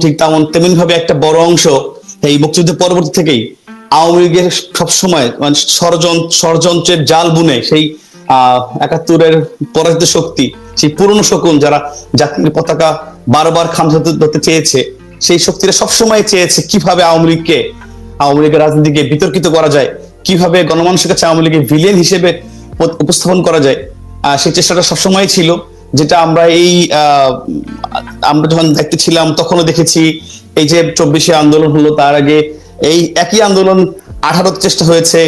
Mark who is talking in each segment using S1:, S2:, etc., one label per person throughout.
S1: ঠিক তেমন তেমনি ভাবে একটা বড় অংশ এই মুক্তিযুদ্ধ পরবর্তী থেকেই আওয়ামী লীগের সবসময় মানে ষড়যন্ত্র ষড়যন্ত্রের জাল বুনে সেই আহ একাত্তরের পরাজিত শক্তি সেই পুরনো শকুন যারা জাতির পতাকা বারবার খামচা ধরতে চেয়েছে সেই শক্তিরা সবসময় চেয়েছে কীভাবে আওয়ামী লীগকে আওয়ামী লীগের রাজনীতিকে বিতর্কিত করা যায় কীভাবে গণমানুষের কাছে আওয়ামী লীগের ভিলিয়ন হিসেবে উপস্থাপন করা যায় আহ, সেই চেষ্টাটা সবসময় ছিল। যেটা আমরা এই আমরা যখন দেখতে ছিলাম তখনও দেখেছি এই যে চব্বিশে আন্দোলন হলো, তার আগে এই একই আন্দোলন আঠারো চেষ্টা হয়েছে,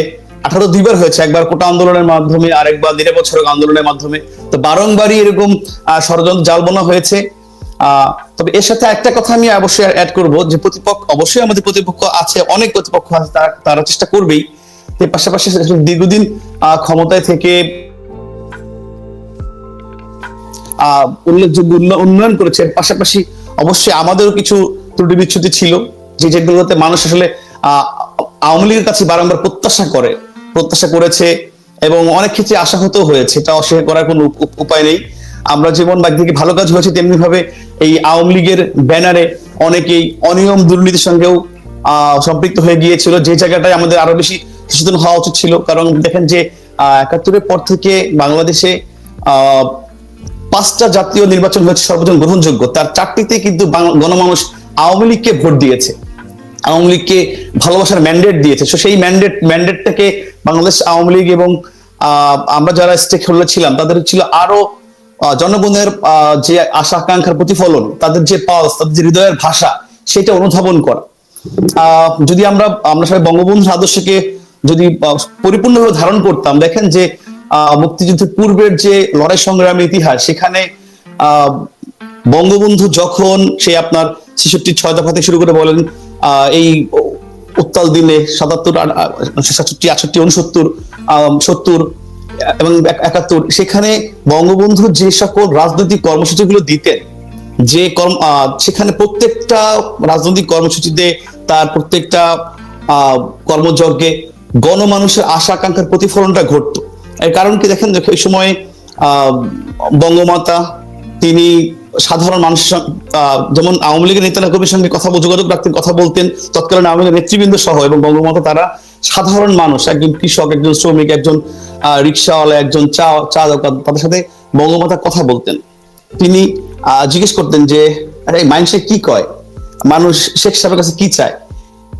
S1: আঠারো দুইবার হয়েছে, একবার কোটা আন্দোলনের মাধ্যমে, আরেকবার দেড় বছর আন্দোলনের মাধ্যমে। তো বারংবারই এরকম ষড়যন্ত্র জাল বোনা হয়েছে তবে এর সাথে একটা কথা আমি অবশ্যই অ্যাড করব, যে প্রতিপক্ষ, অবশ্যই আমাদের প্রতিপক্ষ আছে, অনেক প্রতিপক্ষ আছে, তারা চেষ্টা করবেই। পাশাপাশি দীর্ঘদিন ক্ষমতায় থেকে উল্লেখযোগ্য উন্ন- উন্নয়ন করেছে পাশাপাশি অবশ্যই আমাদেরও কিছু ত্রুটি বিচ্ছুতি ছিল। যে যেগুলোতে মানুষ আসলে আওয়ামী লীগের কাছে বারংবার প্রত্যাশা করে, প্রত্যাশা করেছে এবং অনেক ক্ষেত্রে আশাহত হয়েছে। এটা অস্বীকার করার কোনো উপ- উপ- উপায় নেই। আমরা যেমন একদিকে ভালো কাজ হয়েছে তেমনি ভাবে এই আওয়ামী লীগের ব্যানারে অনেকেই অনিয়ম দুর্নীতির সঙ্গেও সম্পৃক্ত হয়ে গিয়েছিল। যে জায়গাটায় আমাদের আরও বেশি সচেতন হওয়া উচিত ছিল। কারণ দেখেন যে একাত্তরের পর থেকে বাংলাদেশে পাঁচটা জাতীয় নির্বাচন হয়েছে সর্বজন গ্রহণযোগ্য। তার চারটিতে কিন্তু গণমানুষ আওয়ামী লীগকে ভোট দিয়েছে। আওয়ামী লীগকে ভালোবাসার ম্যান্ডেট দিয়েছে। তো সেই ম্যান্ডেট ম্যান্ডেটটাকে বাংলাদেশ আওয়ামী লীগ এবং আমরা যারা স্টেক হোল্ডার ছিলাম, তাদের ছিল আরও জনগণের যে আশা আকাঙ্ক্ষার প্রতিফলন, তাদের যে পালস তাদের যে হৃদয়ের ভাষা, সেটা অনুধাবন করা। যদি আমরা আমরা সবাই বঙ্গবন্ধুর আদর্শকে যদি পরিপূর্ণভাবে ধারণ করতাম, দেখেন যে মুক্তিযুদ্ধের পূর্বের যে লড়াই সংগ্রামের ইতিহাস সেখানে বঙ্গবন্ধু যখন সে আপনার ছেষট্টি ছয় দফা থেকে শুরু করে বলেন এই উত্তাল দিনে সাতাত্তর সাতষট্টি আটষট্টি উনসত্তর সত্তর এবং একাত্তর সেখানে বঙ্গবন্ধু যে সকল রাজনৈতিক কর্মসূচিগুলো দিতেন যে কর্ম সেখানে প্রত্যেকটা রাজনৈতিক কর্মসূচিতে তার প্রত্যেকটা আহ, কর্মযজ্ঞে গণমানুষের আশা আকাঙ্ক্ষার প্রতিফলনটা ঘটতো। এর কারণ কি দেখেন? ওই সময় বঙ্গমাতা, তিনি সাধারণ মানুষের যেমন আওয়ামী লীগের নেতা কর্মীর সঙ্গে কথা, যোগাযোগ রাখতেন, কথা বলতেন, তৎকালীন আওয়ামী লীগের নেতৃবৃন্দ সহ এবং বঙ্গমাতা তারা সাধারণ মানুষ, একজন কৃষক, একজন শ্রমিক, একজন রিক্সাওয়ালা, একজন চা চা দোকান, তাদের সাথে বঙ্গমাতা কথা বলতেন। তিনি জিজ্ঞেস করতেন যে, আরে মানুষে কি কয়? মানুষ, শেখ সাহেবের কাছে কি চায়?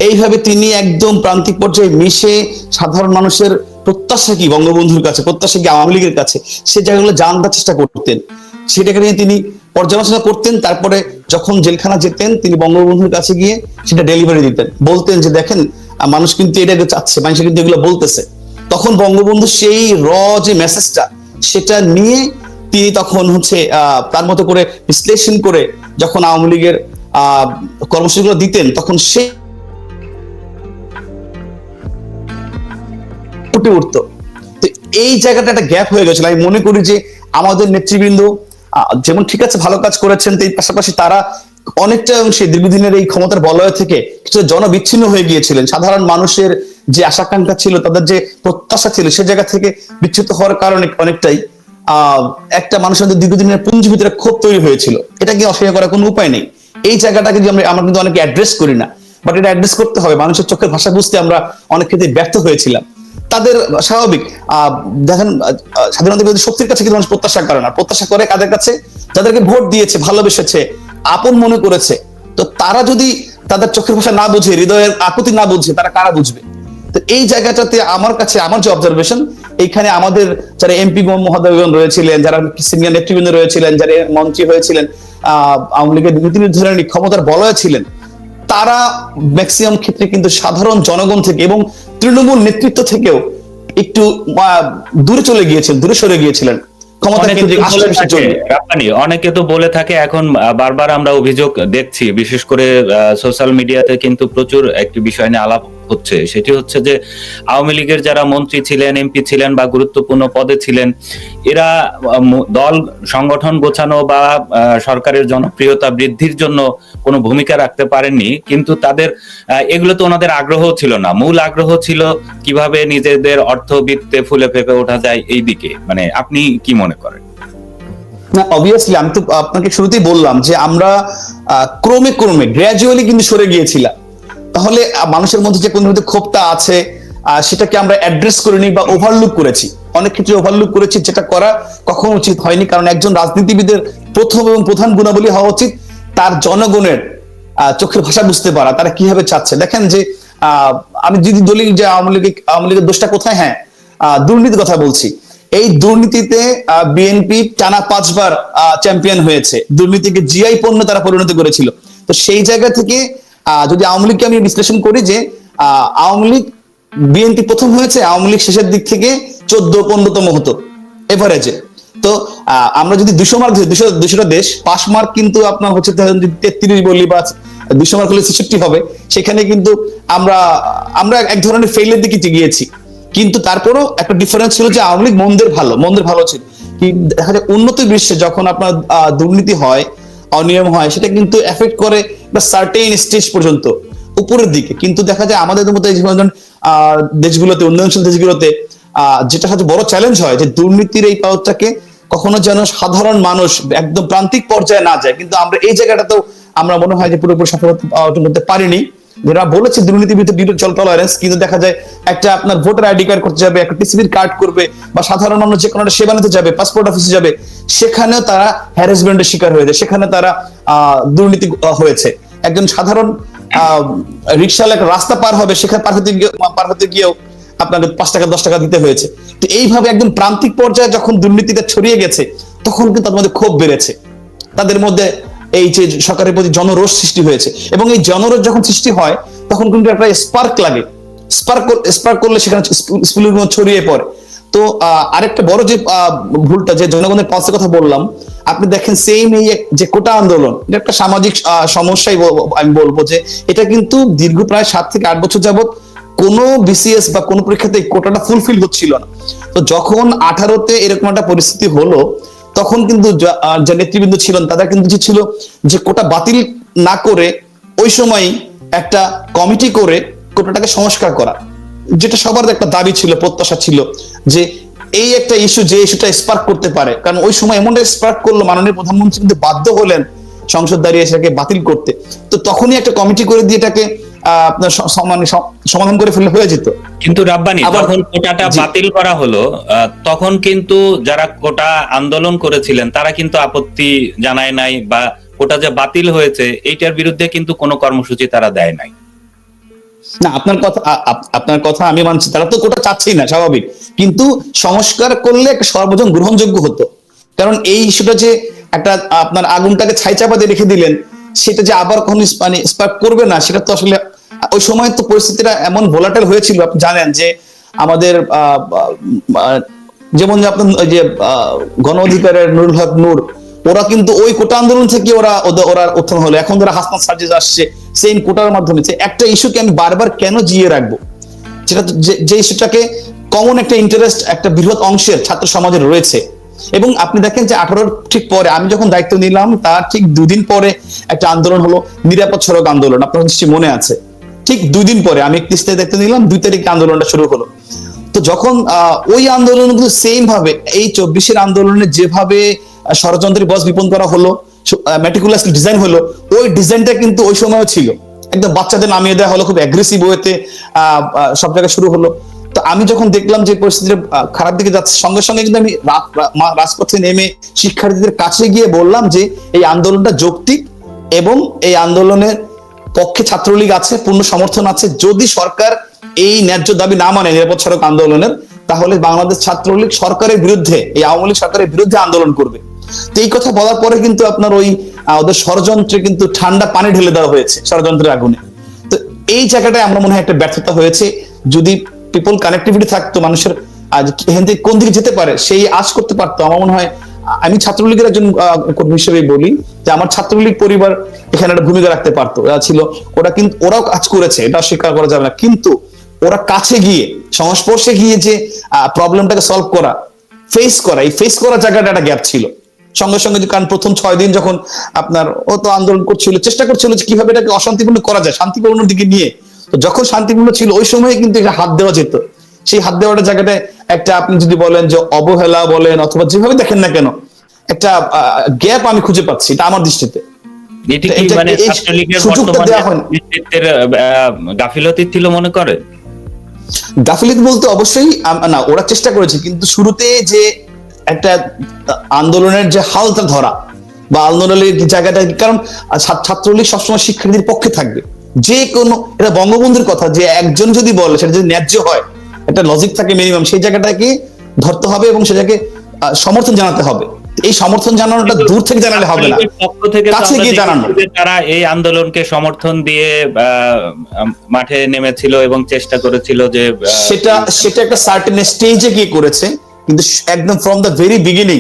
S1: এইভাবে তিনি একদম প্রান্তিক পর্যায়ে মিশে সাধারণ মানুষের প্রত্যাশা কি বঙ্গবন্ধুর কাছে? প্রত্যাশা কি আওয়ামী লীগের কাছে? সে জায়গাগুলো জানবার চেষ্টা করতেন। সেটাকে নিয়ে তিনি পর্যালোচনা করতেন, তারপরে যখন জেলখানা যেতেন, তিনি বঙ্গবন্ধুর কাছে গিয়ে সেটা ডেলিভারি দিতেন। বলতেন যে, দেখেন মানুষ কিন্তু এটাকে চাচ্ছে, মানুষ কিন্তু এগুলো বলতেছে। তখন বঙ্গবন্ধু সেই র যে মেসেজটা সেটা নিয়ে তিনি তখন হচ্ছে তার মতো করে বিশ্লেষণ করে যখন আওয়ামী লীগের, আহ, কর্মসূচিগুলো দিতেন, তখন সে ফুটে উঠতো। তো এই জায়গাটা একটা গ্যাপ হয়ে গেছিল। আমি মনে করি যে আমাদের নেতৃবৃন্দ যেমন ঠিক আছে ভালো কাজ করেছেন, তো এই পাশাপাশি তারা অনেকটা অংশে দীর্ঘদিনের এই ক্ষমতার বলয় থেকে কিছু জনবিচ্ছিন্ন হয়ে গিয়েছিলেন। সাধারণ মানুষের যে আশাকাঙ্ক্ষা ছিল, তাদের যে প্রত্যাশা ছিল, সে জায়গা থেকে বিচ্যুত হওয়ার কারণে অনেকটাই একটা মানুষের মধ্যে দীর্ঘদিনের পুঞ্জি ভিতরে ক্ষোভ তৈরি হয়েছিল। এটা কি অস্বীকার করার কোনো উপায় নেই? এই জায়গাটাকে আমরা আমরা কিন্তু অনেকে অ্যাড্রেস করি না। বাট এটা অ্যাড্রেস করতে হবে। মানুষের চোখের ভাষা বুঝতে আমরা অনেক ক্ষেত্রে ব্যর্থ হয়েছিলাম। তাদের স্বাভাবিক দেখেন স্বাধীনতা বিরোধী শক্তির কাছে কিন্তু মানুষ প্রত্যাশা করে না। প্রত্যাশা করে কাদের কাছে? যাদেরকে ভোট দিয়েছে, ভালোবেসেছে, আপন মনে করেছে। তো তারা যদি তাদের চোখের ভাষা না বুঝে, হৃদয়ের আকুতি না বুঝে, তারা কারা বুঝবে? তো এই জায়গাটাতে আমার কাছে, আমার যে অবজারভেশন এইখানে আমাদের যারা এমপি মহোদয়গণ রয়েছিলেন, যারা সিনিয়র নেতৃবৃন্দ রয়েছিলেন, যারা মন্ত্রী হয়েছিলেন আহ আওয়ামী লীগের নীতি নির্ধারণী ক্ষমতার বলয় ছিলেন তারা ম্যাক্সিমাম ক্ষেত্রে কিন্তু সাধারণ জনগণ থেকে এবং তৃণমূল নেতৃত্ব থেকেও একটু দূরে চলে গিয়েছেন দূরে সরে গিয়েছিলেন।
S2: অনেকে তো বলে থাকে এখন বারবার আমরা অভিযোগ দেখছি বিশেষ করে সোশ্যাল মিডিয়াতে কিন্তু প্রচুর একটি বিষয় নিয়ে আলাপ হচ্ছে, সেটি হচ্ছে যে আওয়ামী লীগের যারা মন্ত্রী ছিলেন, এমপি ছিলেন বা গুরুত্বপূর্ণ পদে ছিলেন, এরা দল সংগঠন গোছানো বা সরকারের জনপ্রিয়তা বৃদ্ধির জন্য কোনো ভূমিকা রাখতে পারেননি, কিন্তু তাদের এগুলো তো ওনাদের আগ্রহ ছিল না। মূল আগ্রহ ছিল কীভাবে নিজেদের অর্থবিত্তে ফুলে ফেপে ওঠা যায় এই দিকে। মানে আপনি কি মনে করেন?
S1: না অবভিয়াসলি আমি তো আপনাকে শুরুতেই বললাম যে আমরা ক্রমে ক্রমে গ্র্যাজুয়ালি কিন্তু সরে গিয়েছিলাম। তাহলে মানুষের মধ্যে যে কোন ধরনের ক্ষোভটা আছে সেটাকে আমরা অ্যাড্রেস করিনি বা ওভারলুক করেছি। অনেক কিছু ওভারলুক করেছি, যেটা করা কখনো উচিত হয়নি, কারণ একজন রাজনীতিবিদের প্রথম এবং প্রধান গুণাবলী হওয়া উচিত তার জনগণের চোখের ভাষা বুঝতে পারা, তারা কীভাবে চাচ্ছে। দেখেন যে আমি যদি বলি যে আওয়ামী লীগ, আওয়ামী লীগের দোষটা কোথায়? হ্যাঁ দুর্নীতির কথা বলছি। এই দুর্নীতিতে বিএনপি টানা পাঁচবার চ্যাম্পিয়ন হয়েছে। দুর্নীতিকে জিআই পণ্য তারা পরিণত করেছিল। তো সেই জায়গা থেকে যদি আওয়ামী লীগকে আমি বিশ্লেষণ করি যে আওয়ামী লীগ বিএনপি প্রথম হয়েছে, আওয়ামী লীগ শেষের দিক থেকে চোদ্দ, পনেরোতম হতো এভারেজে তো আমরা যদি দুশো মার্ক দুশো, দুশোটা দেশ পাস মার্ক কিন্তু আপনার হচ্ছে তেত্রিশ বলি বা দুশো মার্ক হলে ছেষট্টি হবে, সেখানে কিন্তু আমরা আমরা এক ধরনের ফেইলের দিকে গিয়েছি। কিন্তু তারপরেও একটা ডিফারেন্স ছিল যে আওয়ামী লীগ মন্দের ভালো মন্দের ভালো ছিল। কি দেখা যায় উন্নত বিশ্বে যখন আপনার দুর্নীতি হয় অনিয়ম হয়, সেটা কিন্তু এফেক্ট করে বা সার্টেন স্টেজ পর্যন্ত, উপরের দিকে। কিন্তু দেখা যায় আমাদের মতো দেশগুলোতে, উন্নয়নশীল দেশগুলোতে যেটা সবচেয়ে বড় চ্যালেঞ্জ হয় যে দুর্নীতির এই পাওয়ারটাকে কখনো যেন সাধারণ মানুষ একদম প্রান্তিক পর্যায়ে না যায়। কিন্তু আমরা এই জায়গাটাতেও আমরা মনে হয় যে পুরোপুরি সফলতা অর্জন করতে পারিনি। যারা বলেছে দুর্নীতির বিরুদ্ধে ডিটো চল টলারেন্স কিন্তু দেখা যায় একটা আপনার ভোটার আইডি কার্ড করতে যাবে, একটা টিসিবির কার্ড করবে, বা সাধারণ মানুষ যে কোনো সেবা নিতে যাবে পাসপোর্ট অফিসে যাবে, সেখানেও তারা হ্যারাসমেন্টের শিকার হয়েছে, সেখানে তারা দুর্নীতি হয়েছে। একজন সাধারণ রিক্সাওয়ালা রাস্তা পার হবে, সেখানে পার হতে গিয়ে পার হতে গিয়েও আপনাকে পাঁচ টাকা, দশ টাকা দিতে হয়েছে। তো এইভাবে একদম প্রান্তিক পর্যায়ে যখন দুর্নীতিটা ছড়িয়ে গেছে, তখন কিন্তু তাদের মধ্যে ক্ষোভ বেড়েছে। তাদের মধ্যে এই যে সরকারের প্রতি জনরোষ সৃষ্টি হয়েছে এবং এই জনরোষ যখন সৃষ্টি হয়, তখন কিন্তু একটা স্পার্ক লাগে। স্পার্ক স্পার্ক করলে সেখানে স্কুলের মধ্যে ছড়িয়ে পড়ে। তো আরেকটা বড় যে ভুলটা যে জনগণের পাশে কথা বললাম, আপনি দেখেন সেম এই যে কোটা আন্দোলন, এটা একটা সামাজিক সমস্যাই আমি বলব যে, এটা কিন্তু দীর্ঘ প্রায় সাত থেকে আট বছর যাবত কোনো বিসিএস বা কোনো পরীক্ষাতে কোটাটা ফুলফিল হচ্ছিল না। তো যখন আঠারোতে এরকম একটা পরিস্থিতি হলো তখন কিন্তু যা নেতৃবৃন্দ ছিলেন, তাদের কিন্তু যে ছিল যে কোটা বাতিল না করে ওই সময় একটা কমিটি করে কোটাটাকে সংস্কার করা। যেটা সবার একটা দাবি ছিল, প্রত্যাশা ছিল যে এই একটা ইস্যু যে ইস্যুটা স্পার্ক করতে পারে। কারণ ওই সময় এমনটা স্পার্ক করল, মাননীয় প্রধানমন্ত্রী কিন্তু বাধ্য হলেন সংসদ দাঁড়িয়ে সেটাকে বাতিল করতে। তো তখনই একটা কমিটি করে দিয়ে এটাকে আপনার মানে সমাধান করে ফেললে হয়ে যেত।
S2: কিন্তু রাব্বানি যখন কোটাটা বাতিল করা হলো তখন কিন্তু যারা কোটা আন্দোলন করেছিলেন তারা কিন্তু আপত্তি জানায় নাই বা কোটা যে বাতিল হয়েছে এইটার বিরুদ্ধে কিন্তু কোনো কর্মসূচি তারা দেয় নাই।
S1: না আপনার কথা আপনার কথা আমি মানছি তারা তো কোটা চাচ্ছেই না স্বাভাবিক। কিন্তু সংস্কার করলে একটা সর্বজন গ্রহণযোগ্য হতো। কারণ এই ইস্যুটা যে একটা আপনার আগুনটাকে ছাই চাপা দিয়ে রেখে দিলেন সেটা যে আবার কখনো স্পার্ক করবে না, সেটা তো আসলে, ওই সময় তো পরিস্থিতিটা এমন ভোলাটাইল হয়েছিল, আপনি জানেন যে আমাদের যেমন আপনার যে গণ অধিকারের নুরুল হক নূর, ওরা কিন্তু ওই কোটা আন্দোলন থেকে ওরা ওরা উত্থান হলো। এখন যারা হাসনাত সার্জিস আসছে সেই কোটার মাধ্যমে একটা ইস্যুকে আমি বারবার কেন জিয়ে রাখব? যে- যে ইস্যুটাকে কমন একটা ইন্টারেস্ট একটা বৃহৎ অংশের ছাত্র সমাজের রয়েছে। এবং আপনি দেখেন যে আঠারোর ঠিক পরে আমি যখন দায়িত্ব নিলাম তার ঠিক দুদিন পরে একটা আন্দোলন হলো নিরাপদ সড়ক আন্দোলন। আপনার নিশ্চয়ই মনে আছে। ঠিক দুই দিন পরে আমি একত্রিশ তারিখ দায়িত্ব নিলাম দুই তারিখে আন্দোলনটা শুরু হলো। তো যখন আহ, ওই আন্দোলন কিন্তু সেম ভাবে এই চব্বিশের আন্দোলনে যেভাবে আহ, ষড়যন্ত্রের বস বিপন করা হলো মেটিকুলাস ডিজাইন হলো ওই ডিজাইনটা কিন্তু ওই সময়ও ছিল। একদম বাচ্চাদের নামিয়ে দেওয়া হলো খুব অ্যাগ্রেসিভ ওয়েতে সব জায়গায় শুরু হলো। তো আমি যখন দেখলাম যে পরিস্থিতি খারাপ দিকে যাচ্ছে, সঙ্গে সঙ্গে কিন্তু আমি রাজপথে নেমে শিক্ষার্থীদের কাছে গিয়ে বললাম যে এই আন্দোলনটা যৌক্তিক এবং এই আন্দোলনের পক্ষে ছাত্রলীগ আছে, পূর্ণ সমর্থন আছে। যদি সরকার এই ন্যায্য দাবি না মানে নিরাপদ সড়ক আন্দোলনের, তাহলে বাংলাদেশ ছাত্রলীগ সরকারের বিরুদ্ধে, এই আওয়ামী লীগ সরকারের বিরুদ্ধে আন্দোলন করবে। তো এই কথা বলার পরে কিন্তু আপনার ওই ওদের ষড়যন্ত্রে কিন্তু ঠান্ডা পানি ঢেলে দেওয়া হয়েছে ষড়যন্ত্রের আগুনে। তো এই জায়গাটায় আমরা মনে হয় একটা ব্যর্থতা হয়েছে। যদি পিপল কানেক্টিভিটি থাকতো, মানুষের, আজ এখান কোন দিকে যেতে পারে, সেই আশ করতে পারতো। আমার মনে হয়, আমি ছাত্রলীগের একজন কর্মী হিসেবে বলি, যে আমার ছাত্রলীগ পরিবার এখানে একটা ভূমিকা রাখতে পারতো। ছিল, ওরা কিন্তু, ওরাও কাজ করেছে, এটা স্বীকার করা যাবে না। কিন্তু ওরা কাছে গিয়ে, সংস্পর্শে গিয়ে যে প্রবলেমটাকে সলভ করা ফেস করা, এই ফেস করা জায়গাটা একটা গ্যাপ ছিল। সঙ্গে সঙ্গে কারণ প্রথম ছয় দিন যখন আপনার ও তো আন্দোলন করছিল, চেষ্টা করছিল যে কীভাবে এটাকে অশান্তিপূর্ণ করা যায়, শান্তিপূর্ণ দিকে নিয়ে তো যখন শান্তিপূর্ণ ছিল ওই সময় কিন্তু এটা হাত দেওয়া যেত। সেই হাত দেওয়াটা জায়গাটায় একটা আপনি যদি বলেন যে অবহেলা বলেন অথবা যেভাবে দেখেন না কেন একটা গ্যাপ আমি খুঁজে পাচ্ছি এটা আমার দৃষ্টিতে।
S2: মানে গাফিলতি ছিল মনে
S1: গাফিলিত বলতে অবশ্যই না ওরা চেষ্টা করেছে কিন্তু শুরুতে যে একটা আন্দোলনের যে হালটা ধরা বা আন্দোলনের জায়গাটা কারণ ছাত্রলীগ সবসময় শিক্ষার্থীদের পক্ষে থাকবে। যে কোনো এটা বঙ্গবন্ধুর কথা যে একজন যদি বলে সেটা যদি ন্যায্য হয় একটা লজিক থাকে মিনিমাম সেই জায়গাটাকে ধরতে হবে এবং সেটাকে সমর্থন জানাতে হবে। এই সমর্থন জানানোটা দূর থেকে জানালে হবে না। কাছে গিয়ে জানানো।
S2: তারা এই আন্দোলনকে সমর্থন দিয়ে আহ, মাঠে নেমেছিল এবং চেষ্টা করেছিল যে
S1: সেটা সেটা একটা সার্টেন স্টেজে গিয়ে করেছে কিন্তু একদম ফ্রম দ্য ভেরি বিগিনিং